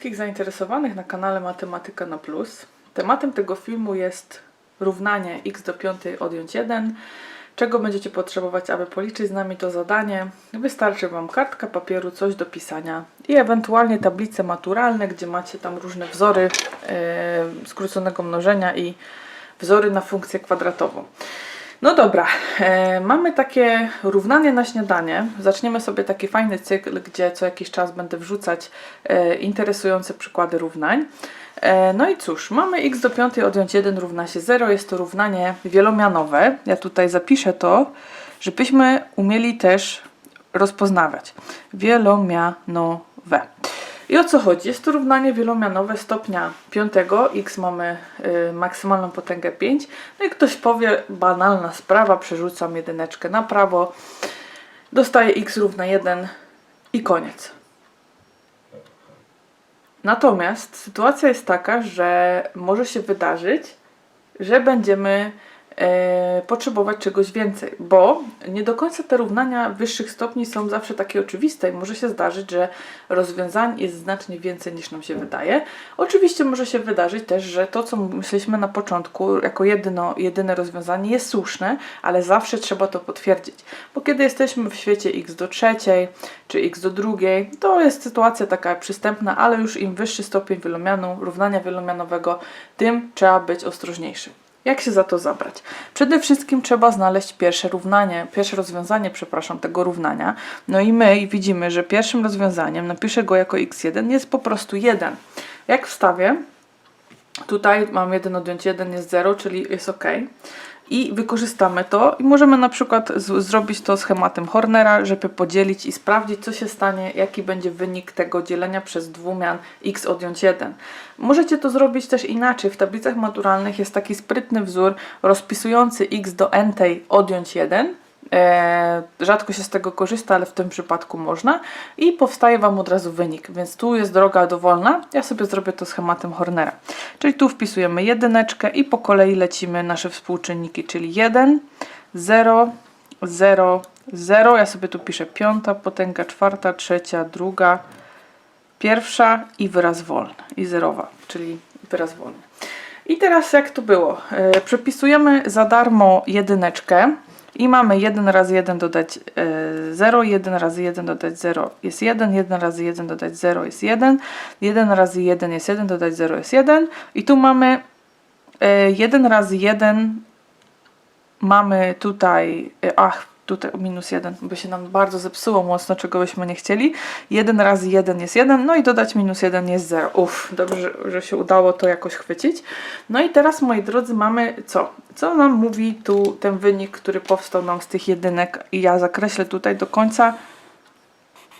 Wszystkich zainteresowanych na kanale Matematyka na Plus. Tematem tego filmu jest równanie x do piątej odjąć 1. Czego będziecie potrzebować, aby policzyć z nami to zadanie? Wystarczy Wam kartka papieru, coś do pisania i ewentualnie tablice maturalne, gdzie macie tam różne wzory e, skróconego mnożenia i wzory na funkcję kwadratową. No dobra, e, mamy takie równanie na śniadanie. Zaczniemy sobie taki fajny cykl, gdzie co jakiś czas będę wrzucać e, interesujące przykłady równań. E, no i cóż, mamy x do 5 odjąć 1 równa się 0. Jest to równanie wielomianowe. Ja tutaj zapiszę to, żebyśmy umieli też rozpoznawać. Wielomianowe. I o co chodzi? Jest to równanie wielomianowe stopnia 5. x mamy y, maksymalną potęgę 5. No i ktoś powie, banalna sprawa, przerzucam jedyneczkę na prawo, dostaję x równa 1 i koniec. Natomiast sytuacja jest taka, że może się wydarzyć, że będziemy e, potrzebować czegoś więcej, bo nie do końca te równania wyższych stopni są zawsze takie oczywiste i może się zdarzyć, że rozwiązań jest znacznie więcej niż nam się wydaje. Oczywiście może się wydarzyć też, że to, co myśleliśmy na początku jako jedyno, jedyne rozwiązanie jest słuszne, ale zawsze trzeba to potwierdzić, bo kiedy jesteśmy w świecie x do trzeciej czy x do drugiej, to jest sytuacja taka przystępna, ale już im wyższy stopień wielomianu, równania wielomianowego, tym trzeba być ostrożniejszym. Jak się za to zabrać? Przede wszystkim trzeba znaleźć pierwsze równanie, pierwsze rozwiązanie, przepraszam, tego równania. No i my widzimy, że pierwszym rozwiązaniem, napiszę go jako x1, jest po prostu 1. Jak wstawię, tutaj mam 1 odjąć 1 jest 0, czyli jest ok. I wykorzystamy to i możemy na przykład zrobić to schematem Hornera, żeby podzielić i sprawdzić, co się stanie, jaki będzie wynik tego dzielenia przez dwumian x odjąć 1. Możecie to zrobić też inaczej. W tablicach maturalnych jest taki sprytny wzór rozpisujący x do n odjąć 1. E, rzadko się z tego korzysta, ale w tym przypadku można i powstaje Wam od razu wynik, więc tu jest droga dowolna. Ja sobie zrobię to schematem Hornera. Czyli tu wpisujemy jedyneczkę i po kolei lecimy nasze współczynniki, czyli 1, 0, 0, 0. Ja sobie tu piszę piąta, potęga czwarta, trzecia, druga, pierwsza i wyraz wolny, i zerowa, czyli wyraz wolny. I teraz jak to było? E, Przepisujemy za darmo jedyneczkę i mamy 1 razy 1 dodać e, 0, 1 razy 1 dodać 0 jest 1, 1 razy 1 dodać 0 jest 1, 1 razy 1 jest 1, dodać 0 jest 1 i tu mamy e, 1 razy 1 mamy tutaj, e, ach, tutaj minus 1, bo się nam bardzo zepsuło mocno, czego byśmy nie chcieli. 1 razy 1 jest 1, no i dodać minus 1 jest 0. Uff, dobrze, że się udało to jakoś chwycić. No i teraz, moi drodzy, mamy co? Co nam mówi tu ten wynik, który powstał nam z tych jedynek i ja zakreślę tutaj do końca,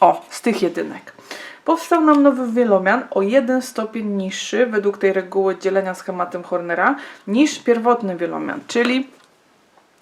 o, z tych jedynek. Powstał nam nowy wielomian o jeden stopień niższy według tej reguły dzielenia schematem Hornera niż pierwotny wielomian, czyli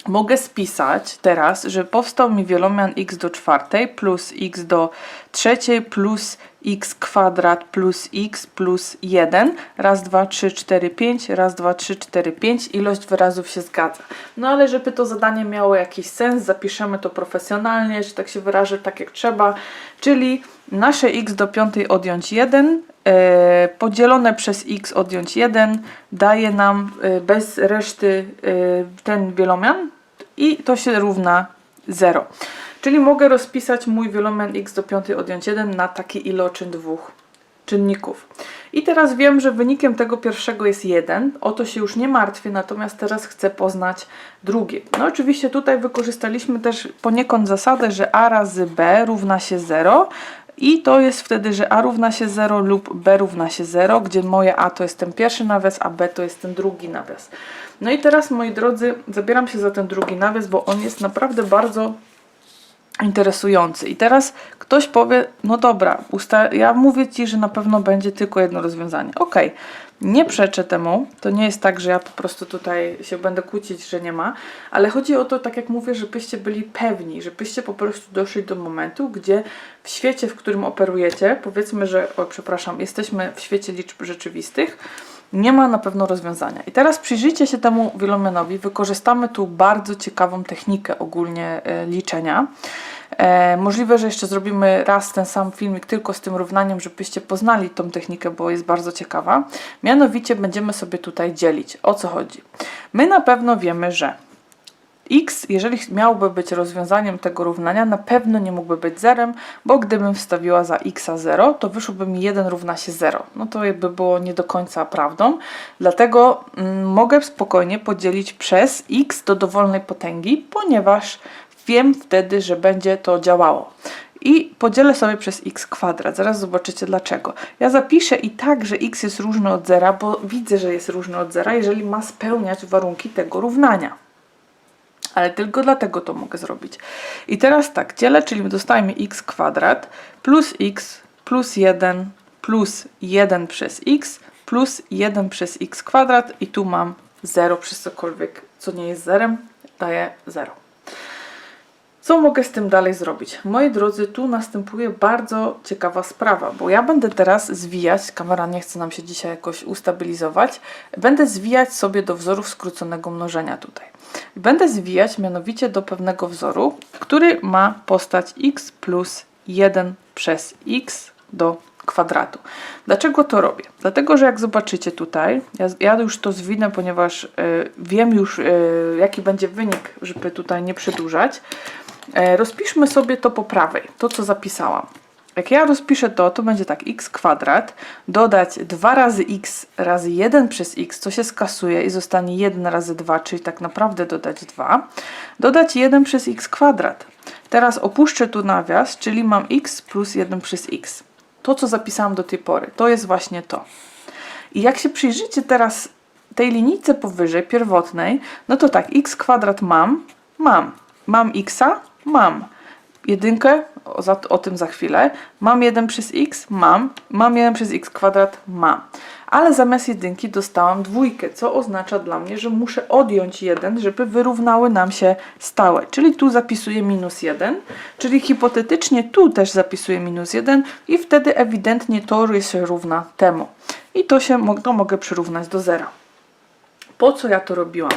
mogę spisać teraz, że powstał mi wielomian x do czwartej plus x do trzeciej plus x kwadrat plus x plus 1. Raz, dwa, trzy, cztery, pięć. Raz, dwa, trzy, cztery, pięć. Ilość wyrazów się zgadza. No ale żeby to zadanie miało jakiś sens, zapiszemy to profesjonalnie, że tak się wyrażę, tak jak trzeba. Czyli nasze x do piątej odjąć 1 e, podzielone przez x odjąć 1 daje nam e, bez reszty e, ten wielomian i to się równa 0. Czyli mogę rozpisać mój wielomian x do piątej odjąć 1 na taki iloczyn dwóch czynników. I teraz wiem, że wynikiem tego pierwszego jest 1. O to się już nie martwię, natomiast teraz chcę poznać drugie. No oczywiście tutaj wykorzystaliśmy też poniekąd zasadę, że a razy b równa się 0. I to jest wtedy, że a równa się 0 lub b równa się 0, gdzie moje a to jest ten pierwszy nawias, a b to jest ten drugi nawias. No i teraz, moi drodzy, zabieram się za ten drugi nawias, bo on jest naprawdę bardzo interesujący. I teraz ktoś powie, no dobra, ja mówię Ci, że na pewno będzie tylko jedno rozwiązanie. Okej, nie przeczę temu, to nie jest tak, że ja po prostu tutaj się będę kłócić, że nie ma, ale chodzi o to, tak jak mówię, żebyście byli pewni, żebyście po prostu doszli do momentu, gdzie w świecie, w którym operujecie, powiedzmy, że, o przepraszam, jesteśmy w świecie liczb rzeczywistych, nie ma na pewno rozwiązania. I teraz przyjrzyjcie się temu wielomianowi. Wykorzystamy tu bardzo ciekawą technikę ogólnie e, liczenia. E, możliwe, że jeszcze zrobimy raz ten sam filmik tylko z tym równaniem, żebyście poznali tą technikę, bo jest bardzo ciekawa. Mianowicie będziemy sobie tutaj dzielić. O co chodzi? My na pewno wiemy, że x, jeżeli miałby być rozwiązaniem tego równania, na pewno nie mógłby być zerem, bo gdybym wstawiła za x 0, to wyszłoby mi 1 równa się 0. No to jakby było nie do końca prawdą. Dlatego mm, mogę spokojnie podzielić przez x do dowolnej potęgi, ponieważ wiem wtedy, że będzie to działało. I podzielę sobie przez x kwadrat. Zaraz zobaczycie dlaczego. Ja zapiszę i tak, że x jest różny od zera, bo widzę, że jest różny od zera, jeżeli ma spełniać warunki tego równania ale tylko dlatego to mogę zrobić. I teraz tak, dzielę, czyli dostajemy x kwadrat plus x plus 1 plus 1 przez x plus 1 przez x kwadrat i tu mam 0 przez cokolwiek, co nie jest zerem, daje 0. Co mogę z tym dalej zrobić? Moi drodzy, tu następuje bardzo ciekawa sprawa, bo ja będę teraz zwijać, kamera nie chce nam się dzisiaj jakoś ustabilizować, będę zwijać sobie do wzorów skróconego mnożenia tutaj. Będę zwijać mianowicie do pewnego wzoru, który ma postać x plus 1 przez x do kwadratu. Dlaczego to robię? Dlatego, że jak zobaczycie tutaj, ja, ja już to zwinę, ponieważ y, wiem już y, jaki będzie wynik, żeby tutaj nie przedłużać. Y, rozpiszmy sobie to po prawej, to co zapisałam. Jak ja rozpiszę to, to będzie tak x kwadrat, dodać 2 razy x razy 1 przez x, co się skasuje i zostanie 1 razy 2, czyli tak naprawdę dodać 2, dodać 1 przez x kwadrat. Teraz opuszczę tu nawias, czyli mam x plus 1 przez x. To, co zapisałam do tej pory, to jest właśnie to. I jak się przyjrzycie teraz tej linijce powyżej, pierwotnej, no to tak, x kwadrat mam, mam. Mam xa? Mam jedynkę, o, za, o tym za chwilę. Mam 1 przez x? Mam. Mam 1 przez x kwadrat? Mam. Ale zamiast jedynki dostałam dwójkę, co oznacza dla mnie, że muszę odjąć 1, żeby wyrównały nam się stałe. Czyli tu zapisuję minus 1, czyli hipotetycznie tu też zapisuję minus 1 i wtedy ewidentnie to się równa temu. I to się to mogę przyrównać do zera. Po co ja to robiłam?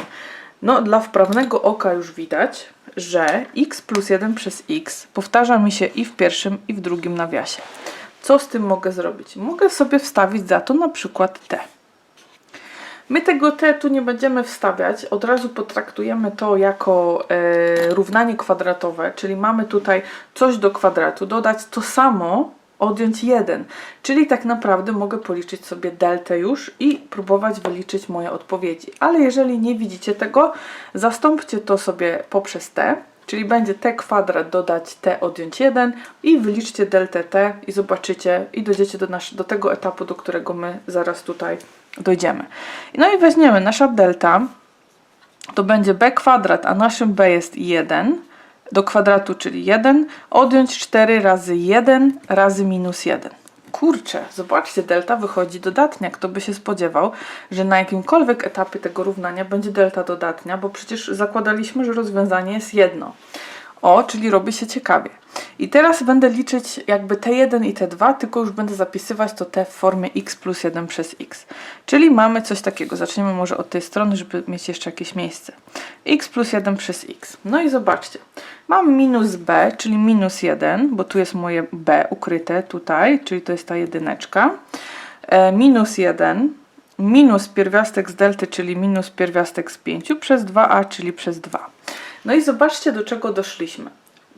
No, dla wprawnego oka już widać, że x plus 1 przez x powtarza mi się i w pierwszym, i w drugim nawiasie. Co z tym mogę zrobić? Mogę sobie wstawić za to na przykład t. My tego t tu nie będziemy wstawiać, od razu potraktujemy to jako e, równanie kwadratowe, czyli mamy tutaj coś do kwadratu, dodać to samo, odjąć 1. Czyli tak naprawdę mogę policzyć sobie deltę już i próbować wyliczyć moje odpowiedzi. Ale jeżeli nie widzicie tego, zastąpcie to sobie poprzez t, czyli będzie t kwadrat dodać t odjąć 1 i wyliczcie deltę t i zobaczycie i dojdziecie do, nasz, do tego etapu, do którego my zaraz tutaj dojdziemy. No i weźmiemy nasza delta, to będzie b kwadrat, a naszym b jest 1 do kwadratu, czyli 1, odjąć 4 razy 1 razy minus 1. Kurczę, zobaczcie, delta wychodzi dodatnia. Kto by się spodziewał, że na jakimkolwiek etapie tego równania będzie delta dodatnia, bo przecież zakładaliśmy, że rozwiązanie jest jedno. O, czyli robi się ciekawie. I teraz będę liczyć jakby T1 i T2, tylko już będę zapisywać to T w formie x plus 1 przez x. Czyli mamy coś takiego. Zaczniemy może od tej strony, żeby mieć jeszcze jakieś miejsce. x plus 1 przez x. No i zobaczcie. Mam minus b, czyli minus 1, bo tu jest moje b ukryte tutaj, czyli to jest ta jedyneczka. E, minus 1 minus pierwiastek z delty, czyli minus pierwiastek z 5 przez 2a, czyli przez 2. No i zobaczcie, do czego doszliśmy.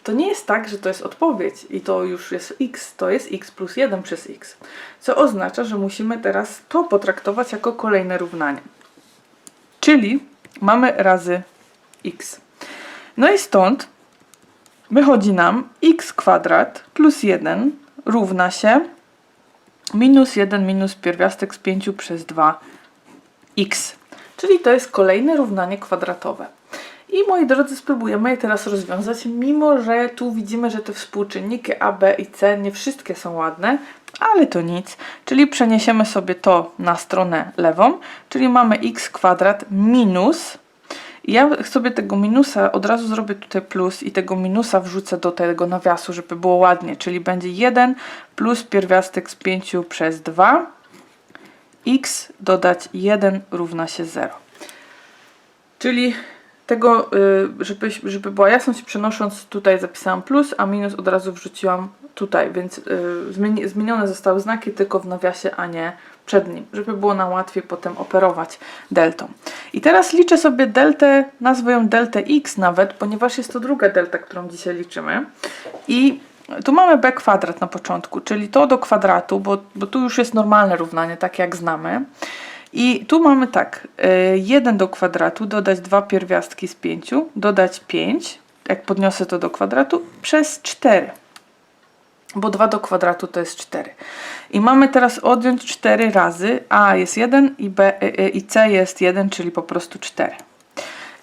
To nie jest tak, że to jest odpowiedź i to już jest x, to jest x plus 1 przez x. Co oznacza, że musimy teraz to potraktować jako kolejne równanie. Czyli mamy razy x. No i stąd wychodzi nam x kwadrat plus 1 równa się minus 1 minus pierwiastek z 5 przez 2 x. Czyli to jest kolejne równanie kwadratowe. I moi drodzy, spróbujemy je teraz rozwiązać, mimo że tu widzimy, że te współczynniki A, B i C nie wszystkie są ładne, ale to nic. Czyli przeniesiemy sobie to na stronę lewą, czyli mamy x kwadrat minus ja sobie tego minusa od razu zrobię tutaj plus i tego minusa wrzucę do tego nawiasu, żeby było ładnie, czyli będzie 1 plus pierwiastek z 5 przez 2 x dodać 1 równa się 0. Czyli tego, y, żeby, żeby była jasność, przenosząc tutaj zapisałam plus, a minus od razu wrzuciłam tutaj, więc y, zmieni- zmienione zostały znaki tylko w nawiasie, a nie przed nim, żeby było nam łatwiej potem operować deltą. I teraz liczę sobie deltę, nazwę ją deltę x nawet, ponieważ jest to druga delta, którą dzisiaj liczymy. I tu mamy b kwadrat na początku, czyli to do kwadratu, bo, bo tu już jest normalne równanie, tak jak znamy. I tu mamy tak, y, 1 do kwadratu, dodać dwa pierwiastki z 5, dodać 5, jak podniosę to do kwadratu, przez 4. Bo 2 do kwadratu to jest 4. I mamy teraz odjąć 4 razy, a jest 1 i, b, y, y, i c jest 1, czyli po prostu 4.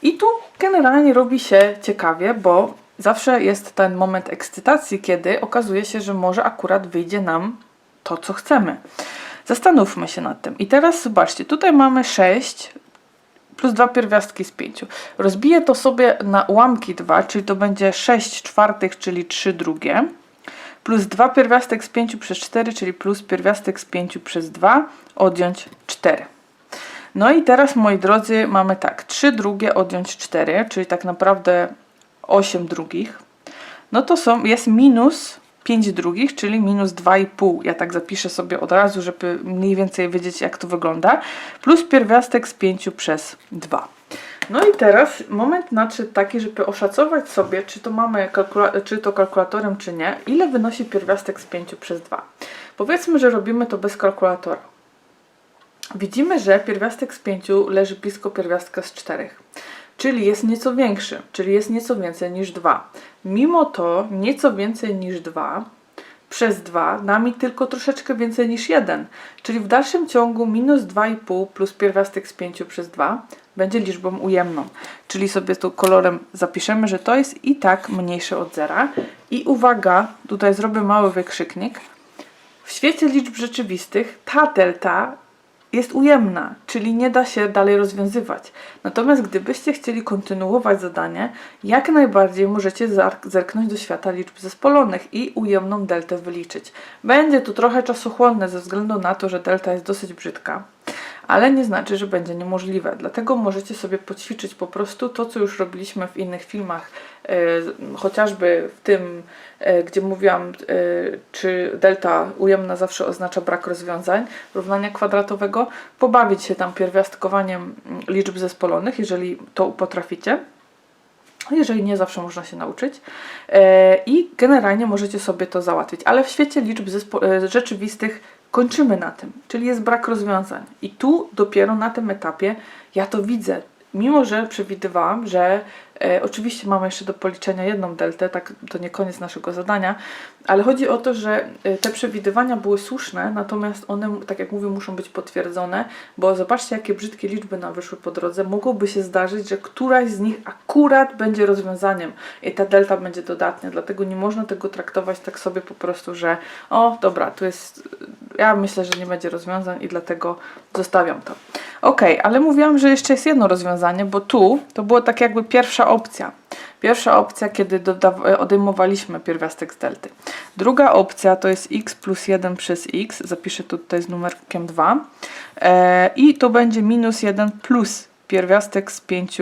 I tu generalnie robi się ciekawie, bo zawsze jest ten moment ekscytacji, kiedy okazuje się, że może akurat wyjdzie nam to, co chcemy. Zastanówmy się nad tym. I teraz zobaczcie, tutaj mamy 6 plus 2 pierwiastki z 5. Rozbiję to sobie na ułamki 2, czyli to będzie 6 czwartych, czyli 3 drugie, plus 2 pierwiastek z 5 przez 4, czyli plus pierwiastek z 5 przez 2, odjąć 4. No i teraz, moi drodzy, mamy tak, 3 drugie odjąć 4, czyli tak naprawdę 8 drugich. No to są, jest minus 5 drugich, czyli minus 2,5. Ja tak zapiszę sobie od razu, żeby mniej więcej wiedzieć, jak to wygląda. Plus pierwiastek z 5 przez 2. No i teraz moment nadszedł taki, żeby oszacować sobie, czy to mamy czy to kalkulatorem, czy nie, ile wynosi pierwiastek z 5 przez 2. Powiedzmy, że robimy to bez kalkulatora. Widzimy, że pierwiastek z 5 leży blisko pierwiastka z 4, czyli jest nieco większy, czyli jest nieco więcej niż 2. Mimo to nieco więcej niż 2 przez 2 da mi tylko troszeczkę więcej niż 1, czyli w dalszym ciągu minus 2,5 plus pierwiastek z 5 przez 2 będzie liczbą ujemną. Czyli sobie tu kolorem zapiszemy, że to jest i tak mniejsze od zera. I uwaga, tutaj zrobię mały wykrzyknik. W świecie liczb rzeczywistych ta delta jest ujemna, czyli nie da się dalej rozwiązywać. Natomiast gdybyście chcieli kontynuować zadanie, jak najbardziej możecie zerknąć do świata liczb zespolonych i ujemną deltę wyliczyć. Będzie to trochę czasochłonne ze względu na to, że delta jest dosyć brzydka. Ale nie znaczy, że będzie niemożliwe. Dlatego możecie sobie poćwiczyć po prostu to, co już robiliśmy w innych filmach, e, chociażby w tym, e, gdzie mówiłam, e, czy delta ujemna zawsze oznacza brak rozwiązań równania kwadratowego, pobawić się tam pierwiastkowaniem mm, liczb zespolonych, jeżeli to potraficie. Jeżeli nie, zawsze można się nauczyć. I generalnie możecie sobie to załatwić. Ale w świecie liczb rzeczywistych kończymy na tym, czyli jest brak rozwiązań. I tu dopiero na tym etapie ja to widzę. Mimo, że przewidywałam, że e, oczywiście mamy jeszcze do policzenia jedną deltę, tak to nie koniec naszego zadania, ale chodzi o to, że e, te przewidywania były słuszne, natomiast one, tak jak mówię, muszą być potwierdzone, bo zobaczcie, jakie brzydkie liczby nam wyszły po drodze. Mogłoby się zdarzyć, że któraś z nich akurat będzie rozwiązaniem i ta delta będzie dodatnia, dlatego nie można tego traktować tak sobie po prostu, że o, dobra, tu jest, ja myślę, że nie będzie rozwiązań i dlatego zostawiam to. Ok, ale mówiłam, że jeszcze jest jedno rozwiązanie, bo tu to było tak jakby pierwsza opcja. Pierwsza opcja, kiedy dodaw- odejmowaliśmy pierwiastek z delty. Druga opcja to jest x plus 1 przez x. Zapiszę to tutaj z numerkiem 2. E, I to będzie minus 1 plus pierwiastek z 5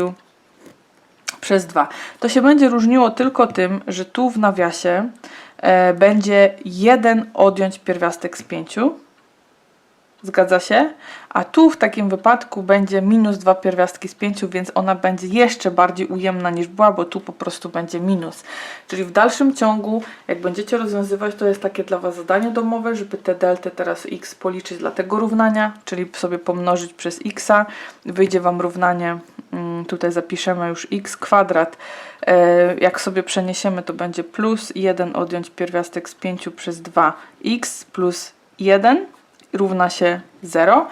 przez 2. To się będzie różniło tylko tym, że tu w nawiasie e, będzie 1 odjąć pierwiastek z 5. Zgadza się? A tu w takim wypadku będzie minus 2 pierwiastki z 5, więc ona będzie jeszcze bardziej ujemna niż była, bo tu po prostu będzie minus. Czyli w dalszym ciągu, jak będziecie rozwiązywać, to jest takie dla Was zadanie domowe, żeby te delty teraz x policzyć dla tego równania, czyli sobie pomnożyć przez x. Wyjdzie Wam równanie, mm, tutaj zapiszemy już x kwadrat. E, Jak sobie przeniesiemy, to będzie plus 1 odjąć pierwiastek z 5 przez 2x plus 1 równa się 0.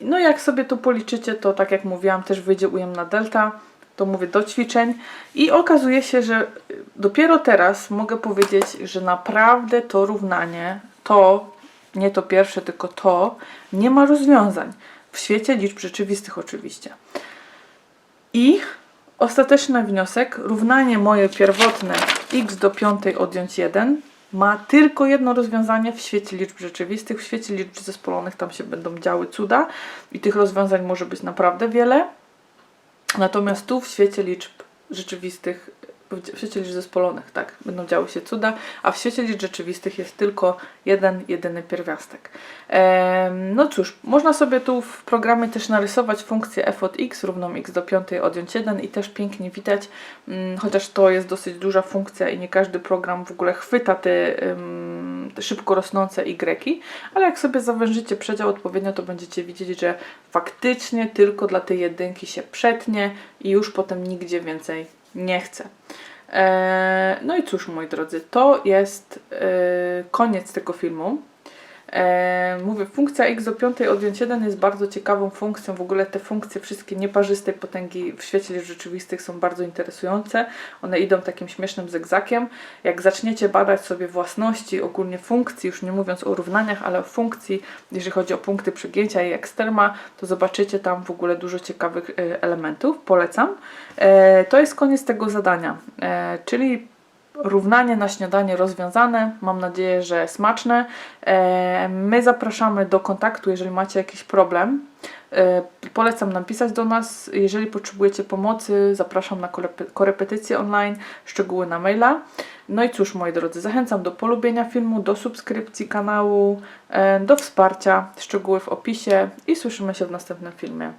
No jak sobie to policzycie, to tak jak mówiłam, też wyjdzie ujemna delta. To mówię do ćwiczeń. I okazuje się, że dopiero teraz mogę powiedzieć, że naprawdę to równanie, to, nie to pierwsze, tylko to, nie ma rozwiązań. W świecie liczb rzeczywistych oczywiście. I ostateczny wniosek, równanie moje pierwotne x do piątej odjąć 1 ma tylko jedno rozwiązanie w świecie liczb rzeczywistych. W świecie liczb zespolonych tam się będą działy cuda i tych rozwiązań może być naprawdę wiele. Natomiast tu w świecie liczb rzeczywistych, w świecie liczb zespolonych, tak, będą działy się cuda, a w świecie liczb rzeczywistych jest tylko jeden, jedyny pierwiastek. Em, no cóż, można sobie tu w programie też narysować funkcję f od x równą x do piątej odjąć 1 i też pięknie widać, mm, chociaż to jest dosyć duża funkcja i nie każdy program w ogóle chwyta te, ym, te szybko rosnące y, ale jak sobie zawężycie przedział odpowiednio, to będziecie widzieć, że faktycznie tylko dla tej jedynki się przetnie i już potem nigdzie więcej nie chce. Eee, no i cóż, moi drodzy, to jest e, koniec tego filmu. E, mówię, funkcja x do piątej odjąć 1 jest bardzo ciekawą funkcją. W ogóle te funkcje wszystkie nieparzystej potęgi w świecie rzeczywistych są bardzo interesujące. One idą takim śmiesznym zegzakiem. Jak zaczniecie badać sobie własności ogólnie funkcji, już nie mówiąc o równaniach, ale o funkcji, jeżeli chodzi o punkty przegięcia i eksterma, to zobaczycie tam w ogóle dużo ciekawych e, elementów. Polecam. E, to jest koniec tego zadania, e, czyli równanie na śniadanie rozwiązane. Mam nadzieję, że smaczne. E, My zapraszamy do kontaktu, jeżeli macie jakiś problem. E, Polecam napisać do nas. Jeżeli potrzebujecie pomocy, zapraszam na korep- korepetycje online, szczegóły na maila. No i cóż, moi drodzy, zachęcam do polubienia filmu, do subskrypcji kanału, e, do wsparcia, szczegóły w opisie i słyszymy się w następnym filmie.